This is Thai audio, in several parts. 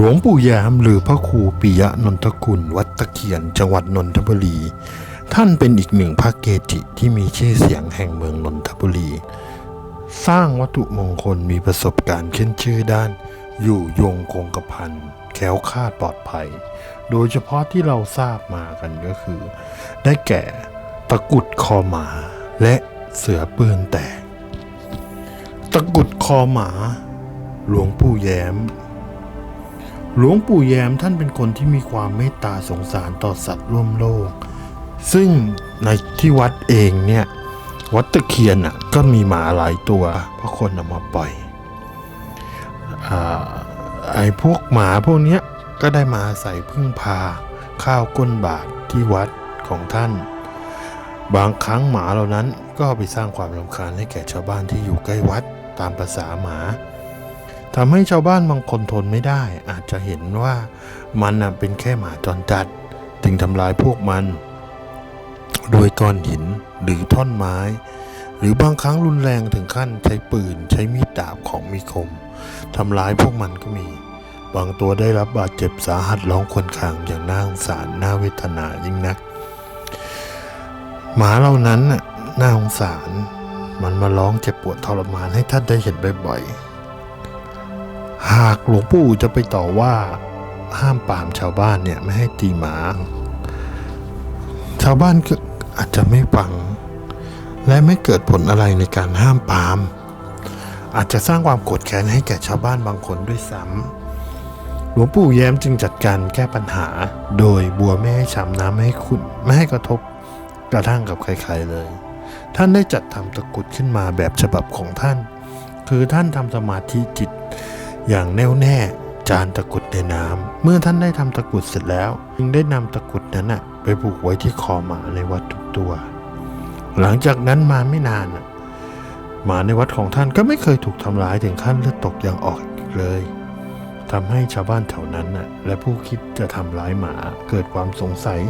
หลวงปู่แย้มหรือพระครูปิยะนนทกุล วัดตะเคียนจังหวัดนนทบุรี ท่านเป็นอีกหนึ่งพระเกจิที่มีชื่อเสียงแห่งเมืองนนทบุรี สร้างวัตถุมงคลมีประสบการณ์ขึ้นชื่อด้าน อยู่ยงคงกระพันแคล้วคลาดปลอดภัย โดยเฉพาะที่เราทราบมากันก็คือ ได้แก่ตะกุดคอหมาและเสือปืนแตก ตะกุดคอหมา หลวงปู่แย้ม หลวงปู่แยมท่านเป็นคนที่มีความเมตตาสงสารต่อสัตว์ร่วมโลก ซึ่งในที่วัดเองเนี่ย วัดตะเคียนอะก็มีหมาหลายตัว เพราะคนเอามาปล่อยอไอ้พวกหมาพวกเนี้ยก็ได้มาอาศัยพึ่งพา ข้าวก้นบาทที่วัดของท่าน บางครั้งหมาเหล่านั้นก็ไปสร้างความรำคาญให้แก่ชาวบ้านที่อยู่ใกล้วัดตามภาษาหมา ทำให้ชาวบ้านบางคนทนไม่ได้ อาจจะเห็นว่ามันเป็นแค่หมาจรจัด จึงทำลายพวกมัน โดยก้อนหินหรือท่อนไม้ หรือบางครั้งรุนแรงถึงขั้นใช้ปืนใช้มีดดาบของมีคมทำร้ายพวกมันก็มี บางตัวได้รับบาดเจ็บสาหัสร้องครวญคางอย่างน่าสงสารน่าเวทนายิ่งนัก หมาเหล่านั้นน่ะน่าสงสารมันมาร้องเจ็บปวดทรมานให้ท่านได้เห็นบ่อยๆ หากหลวงปู่จะไปต่อว่าห้ามปามชาวบ้านเนี่ยไม่ให้ตีหมา ชาวบ้านก็อาจจะไม่ฟัง และไม่เกิดผลอะไรในการห้ามปาม อาจจะสร้างความโกรธแค้นให้แก่ชาวบ้านบางคนด้วยซ้ำหลวงปู่แย้มจึงจัดการแก้ปัญหา โดยบัวไม่ให้ช้ำน้ำไม่ให้ขุ่นไม่ให้กระทบกระทั่งกับใครๆเลย ท่านได้จัดทำตะกุดขึ้นมาแบบฉบับของท่าน คือท่านทำสมาธิจิต อย่างแน่วแน่จานตะกุดในน้ำเมื่อท่านได้ทำตะกุดเสร็จแล้ว จึงได้นำตะกุดนั้นน่ะไปผูกไว้ที่คอหมาในวัดทุกตัว หลังจากนั้นมาไม่นานน่ะหมาในวัดของท่านก็ไม่เคยถูกทำร้ายถึงขั้นเลือดตกยางออกเลยทำให้ชาวบ้านแถวนั้นน่ะและผู้คิดจะทำร้ายหมาเกิดความสงสัย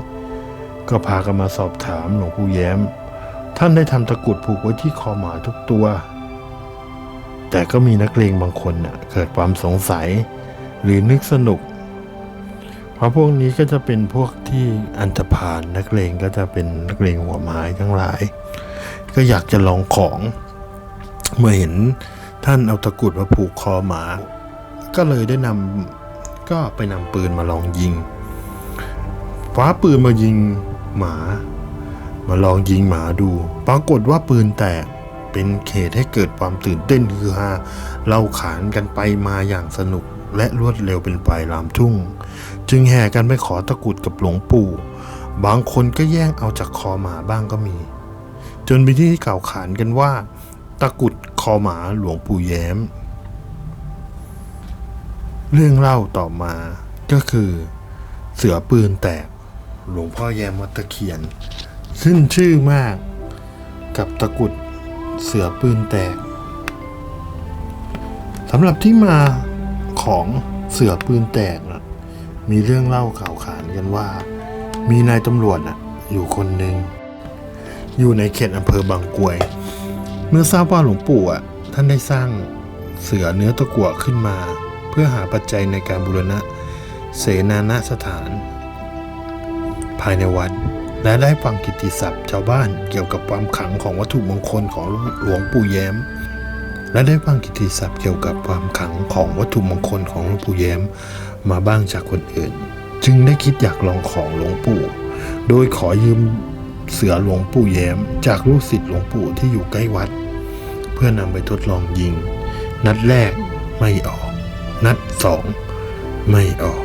ก็พากันมาสอบถามหลวงปู่แย้ม ท่านได้ทำตะกุดผูกไว้ที่คอหมาทุกตัว แต่ก็มีนักเลงบางคนน่ะเกิดความสงสัย หรือนึกสนุก เพราะพวกนี้ก็จะเป็นพวกที่อันธพาลนักเลงก็จะเป็นนักเลงหัวไม้ทั้งหลาย ก็อยากจะลองของ เมื่อเห็นท่านเอาตะกรุดมาผูกคอหมา ก็เลยได้นำก็ไปนำปืนมาลองยิงฟ้าปืนมายิงหมา มาลองยิงหมาดู ปรากฏว่าปืนแตก เป็นเหตุให้เกิดความตื่นเต้นคือฮาเล่าขานกันไปมาอย่างสนุกและรวดเร็วเป็นปลายลามทุ่ง จึงแห่กันไปขอตะกุดกับหลวงปู่ บางคนก็แย่งเอาจากคอหมาบ้างก็มี จนไปที่กล่าวขานกันว่า ตะกุดคอหมาหลวงปู่แย้ม เรื่องเล่าต่อมาก็คือ เสือปืนแตก หลวงพ่อแย้มวัดตะเคียน ขึ้นชื่อมากกับตะกุด เสือปืนแตกสำหรับที่มาของเสือปืนแตกนะมีเรื่องเล่าข่าวขานกันว่า มีนายตำรวจนะอยู่คนหนึ่งอยู่ในเขตอำเภอบางกวย เมื่อทราบว่าหลวงปู่อะท่านได้สร้างเสือเนื้อตะกั่วขึ้นมา เพื่อหาปัจจัยในการบูรณะเสนาณสถาน ภายในวัด และได้ฟังกิติศัพท์ชาวบ้านเกี่ยวกับความขังของวัตถุมงคลของหลวงปู่แย้ม และได้ฟังกิติศัพท์เกี่ยวกับความขังของวัตถุมงคลของหลวงปู่แย้มมาบ้างจากคนอื่น จึงได้คิดอยากลองของหลวงปู่ โดยขอยืมเสือหลวงปู่แย้ม จากลูกศิษย์หลวงปู่ที่อยู่ใกล้วัด เพื่อนำไปทดลองยิง นัดแรกไม่ออก นัดสองไม่ออก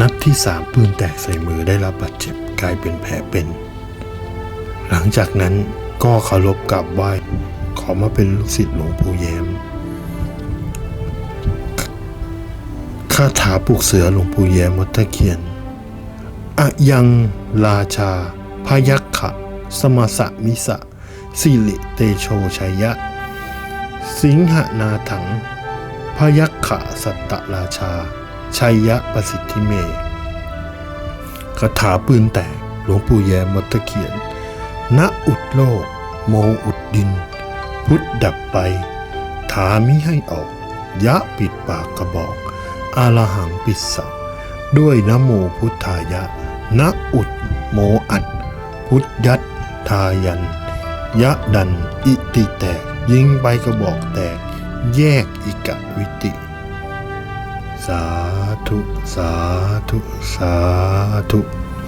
นัดที่สามปืนแตกใส่มือได้รับบาดเจ็บ กลายเป็นแผลเป็น หลังจากนั้นก็เคารพกราบไหว้ขอมาเป็นลูกศิษย์หลวงปู่แย้มคาถาปลุกเสือหลวงปู่แย้มวัดตะเคียนอะยังราชาพยัคขะ สมาสะมิสะ สิริเตโชชัยยะ สิงหนาถัง พยัคขะสัตตราชา ชัยยะประสิทธิเม คาถาปืนแตก หลวงปู่แย้มวัดตะเคียน ณอุดโลก โมอุดดิน พุทธดับไป ถามิให้ออก ยะปิดปากกระบอก อาลหังปิดสสะด้วยนโมพุทธายะนะอุด โมอัด พุทธยัตทายัน ยะดัน อิติแตก ยิงไปกระบอกแตก แยกอิกะวิติ สาธุ สาธุ สาธุ